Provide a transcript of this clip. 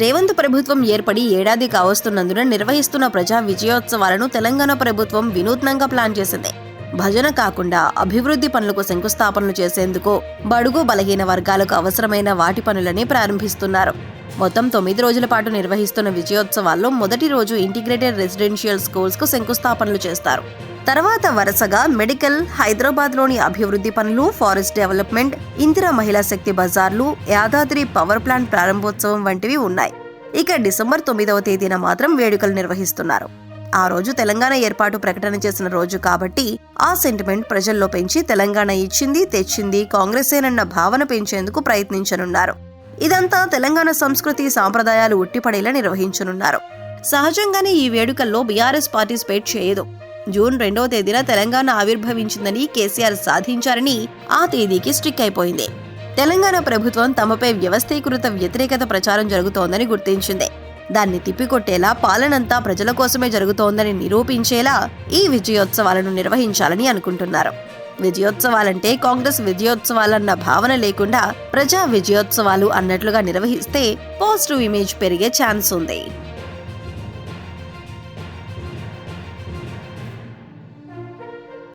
రేవంత్ ప్రభుత్వం ఏర్పడి ఏడాది కావస్తున్నందున నిర్వహిస్తున్న ప్రజా విజయోత్సవాలను తెలంగాణ ప్రభుత్వం వినూత్నంగా ప్లాన్ చేసింది. భజన కాకుండా అభివృద్ధి పనులకు శంకుస్థాపనలు చేసేందుకు బడుగు బలహీన వర్గాలకు అవసరమైన వాటి పనులని ప్రారంభిస్తున్నారు. మొత్తం తొమ్మిది రోజుల పాటు నిర్వహిస్తున్న విజయోత్సవాల్లో మొదటి రోజు ఇంటిగ్రేటెడ్ రెసిడెన్షియల్ స్కూల్స్కు శంకుస్థాపనలు చేస్తారు. తర్వాత వరుసగా మెడికల్ హైదరాబాద్లోని అభివృద్ధి పనులు ఫారెస్ట్ డెవలప్మెంట్ ఇందిరా మహిళా శక్తి బజార్లు యాదాద్రి పవర్ ప్లాంట్ ప్రారంభోత్సవం వంటివి ఉన్నాయి. ఇక డిసెంబర్ తొమ్మిదవ తేదీన మాత్రం వేడుకలు నిర్వహిస్తున్నారు. ఆ రోజు తెలంగాణ ఏర్పాటు ప్రకటన చేసిన రోజు కాబట్టి ఆ సెంటిమెంట్ ప్రజల్లో పెంచి తెలంగాణ ఇచ్చింది తెచ్చింది కాంగ్రెసేనన్న భావన పెంచేందుకు ప్రయత్నించనున్నారు. ఇదంతా తెలంగాణ సంస్కృతి సాంప్రదాయాలు ఉట్టిపడేలా నిర్వహించనున్నారు. సహజంగానే ఈ వేడుకల్లో బీఆర్ఎస్ పార్టిసిపేట్ చేయదు. జూన్ రెండవ తేదీన తెలంగాణ ఆవిర్భవించిందని కేసీఆర్ సాధించారని ఆ తేదీకి స్ట్రిక్ అయిపోయింది. తెలంగాణ ప్రభుత్వం తమపై వ్యవస్థీకృత వ్యతిరేకత ప్రచారం జరుగుతోందని గుర్తించింది. దాన్ని తిప్పికొట్టేలా పాలనంతా ప్రజల కోసమే జరుగుతోందని నిరూపించేలా ఈ విజయోత్సవాలను నిర్వహించాలని అనుకుంటున్నారు. విజయోత్సవాలంటే కాంగ్రెస్ విజయోత్సవాలన్న భావన లేకుండా ప్రజా విజయోత్సవాలు అన్నట్లుగా నిర్వహిస్తే పాజిటివ్ ఇమేజ్ పెరిగే ఛాన్స్ ఉంది.